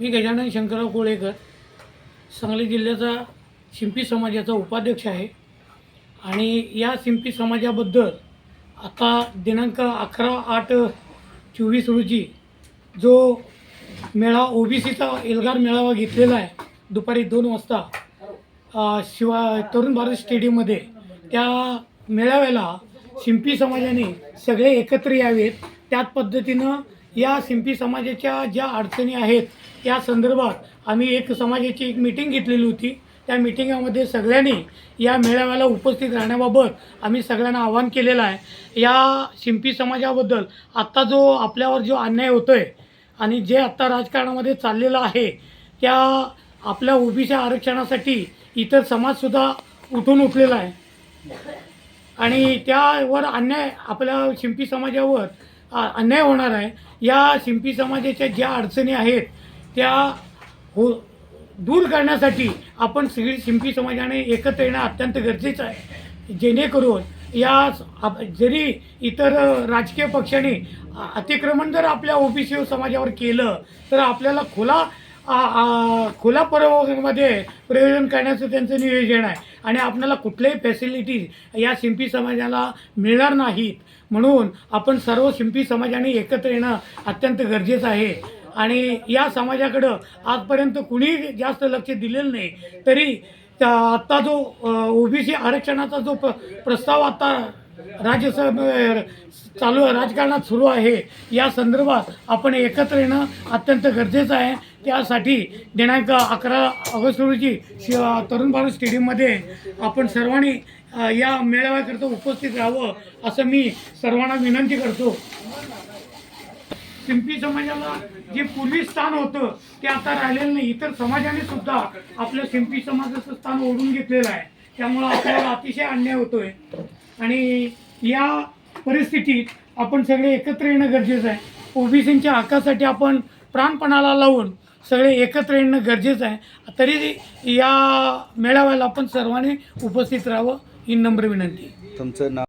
मी गजानन शंकरराव कोळेकर सांगली जिल्ह्याचा शिंपी समाजाचा उपाध्यक्ष आहे. आणि या शिंपी समाजाबद्दल आता दिनांक अकरा आठ चोवीस रोजी जो मेळा ओ बी सीचा एल्गार मेळावा घेतलेला आहे दुपारी दोन वाजता शिवा तरुण भारत स्टेडियममध्ये त्या मेळाव्याला शिंपी समाजाने सगळे एकत्र यावेत. त्याच पद्धतीनं या शिंपी समाजाच्या ज्या अडचणी आहेत या संदर्भात आम्ही एक समाजाची एक मिटिंग घेतलेली होती. त्या मिटिंगामध्ये सगळ्यांनी या मेळाव्याला उपस्थित राहण्याबाबत आम्ही सगळ्यांना आवाहन केलेलं आहे. या शिंपी समाजाबद्दल आत्ता जो आपल्यावर जो अन्याय होतो आहे आणि जे आत्ता राजकारणामध्ये चाललेलं आहे त्या आपल्या ओबीसी आरक्षणासाठी इतर समाजसुद्धा उठून उठलेला आहे. आणि त्यावर अन्याय आपल्या शिंपी समाजावर आ, अन्याय होणार आहे. या शिंपी समाजाच्या ज्या अडचणी आहेत त्या हो दूर करण्यासाठी आपण सगळी शिंपी समाजाने एकत्र येणं अत्यंत गरजेचं आहे. जेणेकरून या आप- जरी इतर राजकीय पक्षाने अतिक्रमण जर आपल्या ओबीसी समाजावर केलं तर आपल्याला खुला आ- आ- खुला परवामध्ये प्रयोजन करण्याचं त्यांचं नियोजन आहे. आणि आपल्याला कुठल्याही फॅसिलिटीज या शिंपी समाजाला मिळणार नाहीत. म्हणून आपण सर्व शिंपी समाजाने एकत्र येणं अत्यंत गरजेचं आहे. आणि या समाजाकडं आजपर्यंत कुणीही जास्त लक्ष दिलेलं नाही. तरी त्या आत्ता जो ओबीसी आरक्षणाचा जो प्र प्रस्ताव आता राज्यसभा चालू राजकारणात सुरू आहे या संदर्भात आपण एकत्र येणं अत्यंत गरजेचं आहे. त्यासाठी दिनांक अकरा ऑगस्ट रोजी शि तरुण भारत स्टेडियममध्ये आपण सर्वांनी या मेळाव्याकरता उपस्थित राहावं असं मी सर्वांना विनंती करतो. शिंपी समाजाला जे पूर्वी स्थान होतं ते आता राहिलेलं नाही. इतर समाजाने सुद्धा आपलं शिंपी समाजाचं स्थान ओढून घेतलेलं आहे. त्यामुळं आपल्याला अतिशय अन्याय होतोय. आणि या परिस्थितीत आपण सगळे एकत्र येणं गरजेचं आहे. ओबीसींच्या हक्कासाठी आपण प्राणपणाला लावून सगळे एकत्र येणं गरजेचं आहे. तरी या मेळाव्याला आपण सर्वांनी उपस्थित राहावं ही नम्र विनंती. तुमचं नाव?